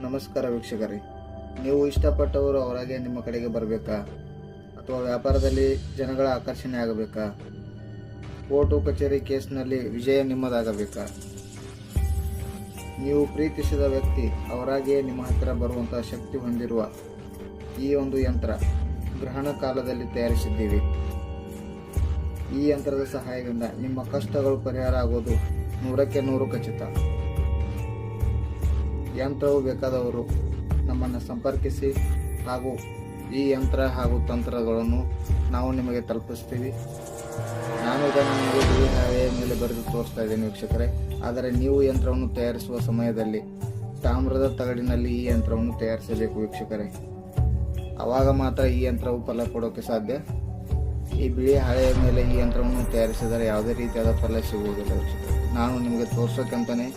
ನಮಸ್ಕಾರ ವೀಕ್ಷಕರೇ. ನೀವು ಇಷ್ಟಪಟ್ಟವರು ಅವರಾಗೆ ನಿಮ್ಮ ಕಡೆಗೆ ಬರಬೇಕಾ? ಅಥವಾ ವ್ಯಾಪಾರದಲ್ಲಿ ಜನಗಳ ಆಕರ್ಷಣೆ ಆಗಬೇಕಾ? ಕೋರ್ಟು ಕಚೇರಿ ಕೇಸ್ನಲ್ಲಿ ವಿಜಯ ನಿಮ್ಮದಾಗಬೇಕಾ? ನೀವು ಪ್ರೀತಿಸಿದ ವ್ಯಕ್ತಿ ಅವರಾಗಿಯೇ ನಿಮ್ಮ ಹತ್ತಿರ ಬರುವಂತಹ ಶಕ್ತಿ ಹೊಂದಿರುವ ಈ ಒಂದು ಯಂತ್ರ ಗ್ರಹಣ ಕಾಲದಲ್ಲಿ ತಯಾರಿಸಿದ್ದೀವಿ. ಈ ಯಂತ್ರದ ಸಹಾಯದಿಂದ ನಿಮ್ಮ ಕಷ್ಟಗಳು ಪರಿಹಾರ ಆಗೋದು ನೂರಕ್ಕೆ ನೂರು ಖಚಿತ. ಯಂತ್ರವು ಬೇಕಾದವರು ನಮ್ಮನ್ನು ಸಂಪರ್ಕಿಸಿ ಹಾಗೂ ಈ ಯಂತ್ರ ಹಾಗೂ ತಂತ್ರಗಳನ್ನು ನಾವು ನಿಮಗೆ ತಲುಪಿಸ್ತೀವಿ. ನಾನು ಇದನ್ನು ನಿಮಗೆ ಹಾಳೆಯ ಮೇಲೆ ಬರೆದು ತೋರಿಸ್ತಾ ಇದ್ದೇನೆ ವೀಕ್ಷಕರೇ. ಆದರೆ ನೀವು ಯಂತ್ರವನ್ನು ತಯಾರಿಸುವ ಸಮಯದಲ್ಲಿ ತಾಮ್ರದ ತಗಡಿನಲ್ಲಿ ಈ ಯಂತ್ರವನ್ನು ತಯಾರಿಸಬೇಕು ವೀಕ್ಷಕರೇ. ಆವಾಗ ಮಾತ್ರ ಈ ಯಂತ್ರವು ಫಲ ಕೊಡೋಕ್ಕೆ ಸಾಧ್ಯ. ಈ ಬಿಳಿ ಹಾಳೆಯ ಮೇಲೆ ಈ ಯಂತ್ರವನ್ನು ತಯಾರಿಸಿದರೆ ಯಾವುದೇ ರೀತಿಯಾದ ಫಲ ಸಿಗುವುದಿಲ್ಲ ವೀಕ್ಷಕರೇ. ನಾನು ನಿಮಗೆ ತೋರ್ಸೋಕ್ಕಂತಲೇ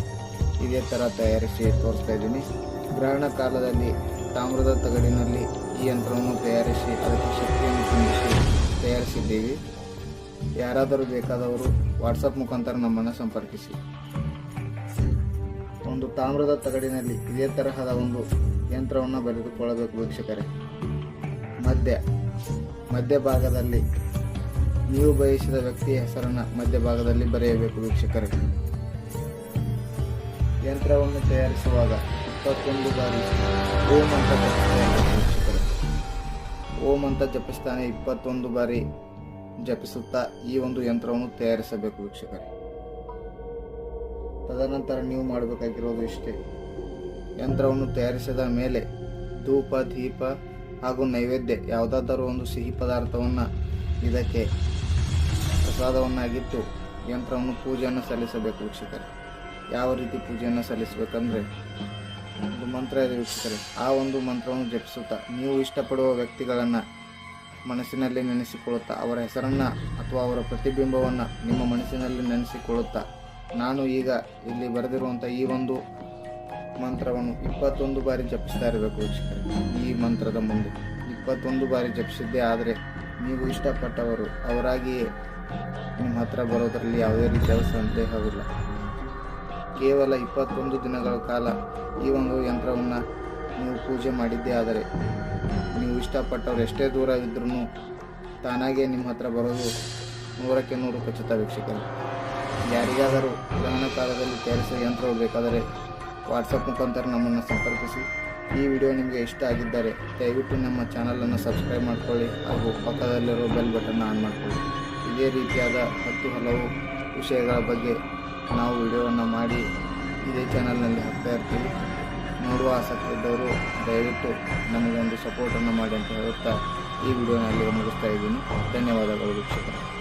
ಇದೇ ಥರ ತಯಾರಿಸಿ ತೋರಿಸ್ತಾ ಇದ್ದೀನಿ. ಗ್ರಹಣ ಕಾಲದಲ್ಲಿ ತಾಮ್ರದ ತಗಡಿನಲ್ಲಿ ಈ ಯಂತ್ರವನ್ನು ತಯಾರಿಸಿ, ಅದಕ್ಕೆ ಶಕ್ತಿಯನ್ನು ತುಂಬಿಸಿ ತಯಾರಿಸಿದ್ದೀವಿ. ಯಾರಾದರೂ ಬೇಕಾದವರು ವಾಟ್ಸಪ್ ಮುಖಾಂತರ ನಮ್ಮನ್ನು ಸಂಪರ್ಕಿಸಿ. ಒಂದು ತಾಮ್ರದ ತಗಡಿನಲ್ಲಿ ಇದೇ ತರಹದ ಒಂದು ಯಂತ್ರವನ್ನು ಬರೆದುಕೊಳ್ಳಬೇಕು ವೀಕ್ಷಕರೇ. ಮಧ್ಯ ಮಧ್ಯಭಾಗದಲ್ಲಿ ನೀವು ಬಯಸಿದ ವ್ಯಕ್ತಿಯ ಹೆಸರನ್ನು ಮಧ್ಯಭಾಗದಲ್ಲಿ ಬರೆಯಬೇಕು ವೀಕ್ಷಕರೇ. ಯಂತ್ರವನ್ನು ತಯಾರಿಸುವಾಗ ಇಪ್ಪತ್ತೊಂದು ಬಾರಿ ಓಂ ಅಂತ ಜಪಿಸ್ತಾನೆ ಓಂ ಅಂತ ಜಪಿಸ್ತಾನೆ ಇಪ್ಪತ್ತೊಂದು ಬಾರಿ ಜಪಿಸುತ್ತಾ ಈ ಒಂದು ಯಂತ್ರವನ್ನು ತಯಾರಿಸಬೇಕು ವೀಕ್ಷಕರೇ. ತದನಂತರ ನೀವು ಮಾಡಬೇಕಾಗಿರೋದು ಇಷ್ಟೇ. ಯಂತ್ರವನ್ನು ತಯಾರಿಸಿದ ಮೇಲೆ ಧೂಪ, ದೀಪ ಹಾಗೂ ನೈವೇದ್ಯ ಯಾವುದಾದರೂ ಒಂದು ಸಿಹಿ ಪದಾರ್ಥವನ್ನು ಇದಕ್ಕೆ ಪ್ರಸಾದವನ್ನಾಗಿಟ್ಟು ಯಂತ್ರವನ್ನು ಪೂಜೆಯನ್ನು ಸಲ್ಲಿಸಬೇಕು ವೀಕ್ಷಕರೇ. ಯಾವ ರೀತಿ ಪೂಜೆಯನ್ನು ಸಲ್ಲಿಸಬೇಕಂದ್ರೆ ಒಂದು ಮಂತ್ರ ಇದೆ ಆ ಒಂದು ಮಂತ್ರವನ್ನು ಜಪಿಸುತ್ತಾ ನೀವು ಇಷ್ಟಪಡುವ ವ್ಯಕ್ತಿಗಳನ್ನು ಮನಸ್ಸಿನಲ್ಲಿ ನೆನೆಸಿಕೊಳ್ಳುತ್ತಾ ಅವರ ಹೆಸರನ್ನು ಅಥವಾ ಅವರ ಪ್ರತಿಬಿಂಬವನ್ನು ನಿಮ್ಮ ಮನಸ್ಸಿನಲ್ಲಿ ನೆನೆಸಿಕೊಳ್ಳುತ್ತಾ ನಾನು ಈಗ ಇಲ್ಲಿ ಬರೆದಿರುವಂಥ ಈ ಒಂದು ಮಂತ್ರವನ್ನು ಇಪ್ಪತ್ತೊಂದು ಬಾರಿ ಜಪಿಸ್ತಾ ಇರಬೇಕು ವೀಕ್ಷಕರೇ. ಈ ಮಂತ್ರದ ಮುಂದೆ ಇಪ್ಪತ್ತೊಂದು ಬಾರಿ ಜಪಿಸಿದ್ದೇ ಆದರೆ ನೀವು ಇಷ್ಟಪಟ್ಟವರು ಅವರಾಗಿಯೇ ನಿಮ್ಮ ಹತ್ರ ಬರೋದರಲ್ಲಿ ಯಾವುದೇ ರೀತಿಯ ಸಂದೇಹವಿಲ್ಲ. ಕೇವಲ ಇಪ್ಪತ್ತೊಂದು ದಿನಗಳ ಕಾಲ ಈ ಒಂದು ಯಂತ್ರವನ್ನು ನೀವು ಪೂಜೆ ಮಾಡಿದ್ದೇ ಆದರೆ ನೀವು ಇಷ್ಟಪಟ್ಟವ್ರು ಎಷ್ಟೇ ದೂರ ಇದ್ರೂ ತಾನಾಗೇ ನಿಮ್ಮ ಹತ್ರ ಬರೋದು ನೂರಕ್ಕೆ ನೂರು ಖಚಿತ ವೀಕ್ಷಕರು. ಯಾರಿಗಾದರೂ ಗ್ರಹಣ ಕಾಲದಲ್ಲಿ ತಯಾರಿಸುವ ಯಂತ್ರವು ಬೇಕಾದರೆ ವಾಟ್ಸಪ್ ಮುಖಾಂತರ ನಮ್ಮನ್ನು ಸಂಪರ್ಕಿಸಿ. ಈ ವಿಡಿಯೋ ನಿಮಗೆ ಇಷ್ಟ ಆಗಿದ್ದರೆ ದಯವಿಟ್ಟು ನಮ್ಮ ಚಾನಲನ್ನು ಸಬ್ಸ್ಕ್ರೈಬ್ ಮಾಡಿಕೊಳ್ಳಿ ಹಾಗೂ ಪಕ್ಕದಲ್ಲಿರೋ ಬೆಲ್ ಬಟನ್ನ ಆನ್ ಮಾಡಿಕೊಳ್ಳಿ. ಇದೇ ರೀತಿಯಾದ ಹತ್ತು ಹಲವು ವಿಷಯಗಳ ಬಗ್ಗೆ ನಾವು ವಿಡಿಯೋವನ್ನು ಮಾಡಿ ಇದೇ ಚಾನಲ್ನಲ್ಲಿ ಹಾಕ್ತಾ ಇರ್ತೀವಿ. ನೋಡುವ ಆಸಕ್ತಿ ಇದ್ದವರು ದಯವಿಟ್ಟು ನಮಗೊಂದು ಸಪೋರ್ಟನ್ನು ಮಾಡಿ ಅಂತ ಹೇಳುತ್ತಾ ಈ ವಿಡಿಯೋನಲ್ಲಿ ಮುಗಿಸ್ತಾ ಇದ್ದೀನಿ. ಧನ್ಯವಾದಗಳು ವೀಕ್ಷಕರು.